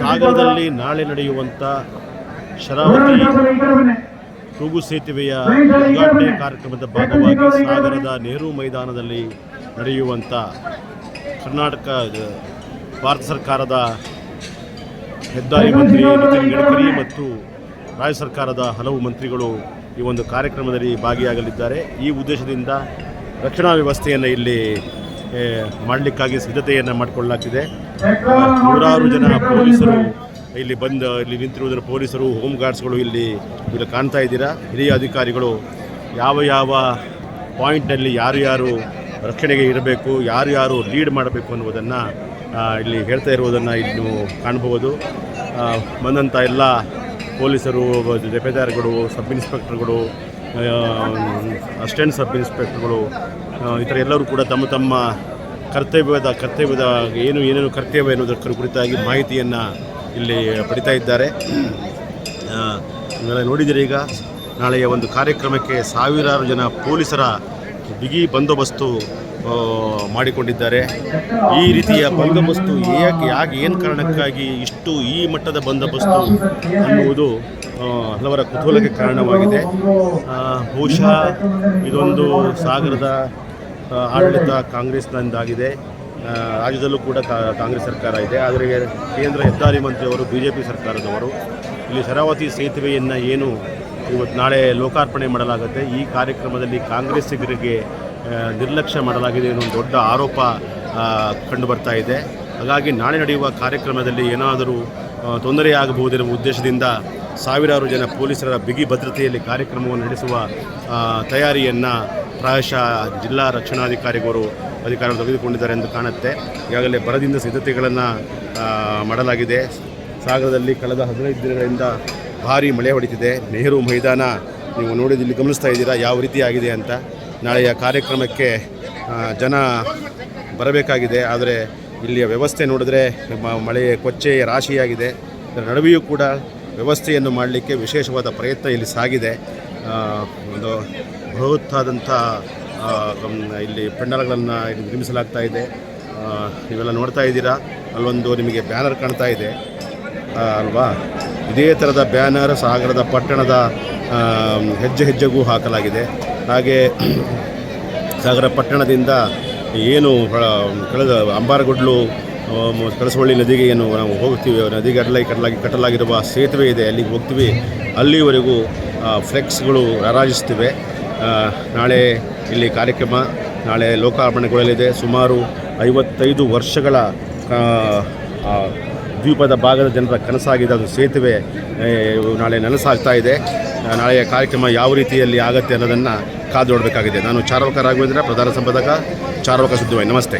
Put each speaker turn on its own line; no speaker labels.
ಸಾಗರದಲ್ಲಿ ನಾಳೆ ನಡೆಯುವಂಥ ಶರಾವತಿ ತೂಗು ಸೇತುವೆಯ ಉದ್ಘಾಟನೆ ಕಾರ್ಯಕ್ರಮದ ಭಾಗವಾಗಿ ಸಾಗರದ ನೆಹರು ಮೈದಾನದಲ್ಲಿ ನಡೆಯುವಂಥ ಕರ್ನಾಟಕ ಭಾರತ ಸರ್ಕಾರದ ಹೆದ್ದಾರಿ ಮಂತ್ರಿ ನಿತಿನ್ ಗಡ್ಕರಿ ಮತ್ತು ರಾಜ್ಯ ಸರ್ಕಾರದ ಹಲವು ಮಂತ್ರಿಗಳು ಈ ಒಂದು ಕಾರ್ಯಕ್ರಮದಲ್ಲಿ ಭಾಗಿಯಾಗಲಿದ್ದಾರೆ. ಈ ಉದ್ದೇಶದಿಂದ ರಕ್ಷಣಾ ವ್ಯವಸ್ಥೆಯನ್ನು ಇಲ್ಲಿ ಮಾಡಲಿಕ್ಕಾಗಿ ಸಿದ್ಧತೆಯನ್ನು ಮಾಡಿಕೊಳ್ಳಲಾಗ್ತಿದೆ. ನೂರಾರು ಜನ ಪೊಲೀಸರು ಇಲ್ಲಿ ಬಂದು ಇಲ್ಲಿ ನಿಂತಿರುವುದರ ಪೊಲೀಸರು ಹೋಮ್ ಗಾರ್ಡ್ಸ್ಗಳು ಇಲ್ಲಿ ಇಲ್ಲಿ ಕಾಣ್ತಾ ಇದ್ದೀರಾ? ಹಿರಿಯ ಅಧಿಕಾರಿಗಳು ಯಾವ ಯಾವ ಪಾಯಿಂಟ್ನಲ್ಲಿ ಯಾರು ಯಾರು ರಕ್ಷಣೆಗೆ ಇರಬೇಕು ಯಾರು ಯಾರು ಲೀಡ್ ಮಾಡಬೇಕು ಅನ್ನುವುದನ್ನು ಇಲ್ಲಿ ಹೇಳ್ತಾ ಇರುವುದನ್ನು ಇಲ್ಲಿ ನೀವು ಕಾಣಬಹುದು. ಆ, ಬಂದಂಥ ಎಲ್ಲ ಪೊಲೀಸರು ಜಪೇದಾರ್ಗಳು ಸಬ್ ಇನ್ಸ್ಪೆಕ್ಟರ್ಗಳು ಅಸಿಸ್ಟೆಂಟ್ ಸಬ್ ಇನ್ಸ್ಪೆಕ್ಟರ್ಗಳು ಥರ ಎಲ್ಲರೂ ಕೂಡ ತಮ್ಮ ತಮ್ಮ ಕರ್ತವ್ಯದ ಕರ್ತವ್ಯದ ಏನು ಏನೇನು ಕರ್ತವ್ಯ ಎನ್ನುವುದರ ಕುರಿತಾಗಿ ಮಾಹಿತಿಯನ್ನು ಇಲ್ಲಿ ಪಡಿತಾ ಇದ್ದಾರೆ. ನೋಡಿದರೆ ಈಗ. ನಾಳೆಯ ಒಂದು ಕಾರ್ಯಕ್ರಮಕ್ಕೆ ಸಾವಿರಾರು ಜನ ಪೊಲೀಸರ ಬಿಗಿ ಬಂದೋಬಸ್ತು ಮಾಡಿಕೊಂಡಿದ್ದಾರೆ. ಈ ರೀತಿಯ ಬಂದೋಬಸ್ತು ಯಾಕೆ ಯಾಕೆ, ಏನು ಕಾರಣಕ್ಕಾಗಿ ಇಷ್ಟು ಈ ಮಟ್ಟದ ಬಂದೋಬಸ್ತು ಅನ್ನುವುದು ಹಲವರ ಕುತೂಹಲಕ್ಕೆ ಕಾರಣವಾಗಿದೆ. ಬಹುಶಃ ಇದೊಂದು ಸಾಗರದ ಆಡಳಿತ ಕಾಂಗ್ರೆಸ್ನಿಂದಾಗಿದೆ. ರಾಜ್ಯದಲ್ಲೂ ಕೂಡ ಕಾಂಗ್ರೆಸ್ ಸರ್ಕಾರ ಇದೆ. ಆದರೆ ಕೇಂದ್ರ ಹೆದ್ದಾರಿ ಮಂತ್ರಿಯವರು ಬಿ ಜೆ ಪಿ ಸರ್ಕಾರದವರು ಇಲ್ಲಿ ಶರಾವತಿ ಸೇತುವೆಯನ್ನು ಏನು ಇವತ್ತು ನಾಳೆ ಲೋಕಾರ್ಪಣೆ ಮಾಡಲಾಗುತ್ತೆ. ಈ ಕಾರ್ಯಕ್ರಮದಲ್ಲಿ ಕಾಂಗ್ರೆಸ್ಸಿಗರಿಗೆ ನಿರ್ಲಕ್ಷ್ಯ ಮಾಡಲಾಗಿದೆ ಒಂದು ದೊಡ್ಡ ಆರೋಪ ಕಂಡುಬರ್ತಾ ಕಂಡು ಬರ್ತಾ ಇದೆ. ಹಾಗಾಗಿ ನಾಳೆ ನಡೆಯುವ ಕಾರ್ಯಕ್ರಮದಲ್ಲಿ ಏನಾದರೂ ಆ, ತೊಂದರೆ ಉದ್ದೇಶದಿಂದ ಸಾವಿರಾರು ಜನ ಪೊಲೀಸರ ಬಿಗಿ ಭದ್ರತೆಯಲ್ಲಿ ಕಾರ್ಯಕ್ರಮವನ್ನು ನಡೆಸುವ ತಯಾರಿಯನ್ನು ಪ್ರಾಯಶಃ ಜಿಲ್ಲಾ ರಕ್ಷಣಾಧಿಕಾರಿಗಳು ಅಧಿಕಾರವನ್ನು ತೆಗೆದುಕೊಂಡಿದ್ದಾರೆ ಎಂದು ಕಾಣುತ್ತೆ. ಈಗಾಗಲೇ ಬರದಿಂದ ಸಿದ್ಧತೆಗಳನ್ನು ಮಾಡಲಾಗಿದೆ. ಸಾಗರದಲ್ಲಿ ಕಳೆದ ಹದಿನೈದು ದಿನಗಳಿಂದ ಭಾರೀ ಮಳೆ ಹೊಡಿತಿದೆ. ನೆಹರು ಮೈದಾನ ನೀವು ನೋಡಿದಲ್ಲಿ ಗಮನಿಸ್ತಾ ಇದ್ದೀರಾ ಯಾವ ರೀತಿ ಆಗಿದೆ ಅಂತ. ನಾಳೆಯ ಕಾರ್ಯಕ್ರಮಕ್ಕೆ ಜನ ಬರಬೇಕಾಗಿದೆ. ಆದರೆ ಇಲ್ಲಿಯ ವ್ಯವಸ್ಥೆ ನೋಡಿದ್ರೆ ನಮ್ಮ ಮಳೆ ಕೊಚ್ಚೆ ರಾಶಿಯಾಗಿದೆ. ಇದರ ನಡುವೆಯೂ ಕೂಡ ವ್ಯವಸ್ಥೆಯನ್ನು ಮಾಡಲಿಕ್ಕೆ ವಿಶೇಷವಾದ ಪ್ರಯತ್ನ ಇಲ್ಲಿ ಸಾಗಿದೆ. ಒಂದು ಬೃಹತ್ತಾದಂಥ ಇಲ್ಲಿ ಪೆಂಡಲ್ಗಳನ್ನು ಇಲ್ಲಿ ನಿರ್ಮಿಸಲಾಗ್ತಾ ಇದೆ. ನೀವೆಲ್ಲ ನೋಡ್ತಾ ಇದ್ದೀರಾ? ಅಲ್ಲೊಂದು ನಿಮಗೆ ಬ್ಯಾನರ್ ಕಾಣ್ತಾ ಇದೆ. ಅಲ್ವಾ? ಇದೇ ಥರದ ಬ್ಯಾನರ್ ಸಾಗರದ ಪಟ್ಟಣದ ಹೆಜ್ಜೆ ಹೆಜ್ಜೆಗೂ ಹಾಕಲಾಗಿದೆ. ಹಾಗೆ, ಸಾಗರ ಪಟ್ಟಣದಿಂದ ಏನು ಕಳೆದ ಅಂಬಾರಗುಡ್ಲು ಕಳಸವಳ್ಳಿ ನದಿಗೆ ಏನು ನಾವು ಹೋಗ್ತೀವಿ ನದಿಗೆ ಅಡ್ಲಾಗಿ ಕಟ್ಟಲಾಗಿ ಕಟ್ಟಲಾಗಿರುವ ಸೇತುವೆ ಇದೆ. ಅಲ್ಲಿಗೆ ಹೋಗ್ತೀವಿ. ಅಲ್ಲಿವರೆಗೂ ಫ್ಲೆಕ್ಸ್ಗಳು ರಾರಾಜಿಸ್ತಿವೆ ನಾಳೆ ಇಲ್ಲಿ ಕಾರ್ಯಕ್ರಮ, ನಾಳೆ ಲೋಕಾರ್ಪಣೆಗೊಳ್ಳಲಿದೆ. ಸುಮಾರು ಐವತ್ತೈದು ವರ್ಷಗಳ ದ್ವೀಪದ ಭಾಗದ ಜನರ ಕನಸಾಗಿದೆ, ಅದು ಸೇತುವೆ ನಾಳೆ ನನಸಾಗ್ತಾ ಇದೆ. ನಾಳೆಯ ಕಾರ್ಯಕ್ರಮ ಯಾವ ರೀತಿಯಲ್ಲಿ ಆಗುತ್ತೆ ಅನ್ನೋದನ್ನು ಕಾದು ನೋಡಬೇಕಾಗಿದೆ. ನಾನು ಚಾರ್ವಕ ರಾಘವೇಂದ್ರ ಪ್ರಧಾನ ಸಂಪಾದಕ, ಚಾರ್ವಕ ಸುದ್ದಿವಾಯಿ ನಮಸ್ತೆ.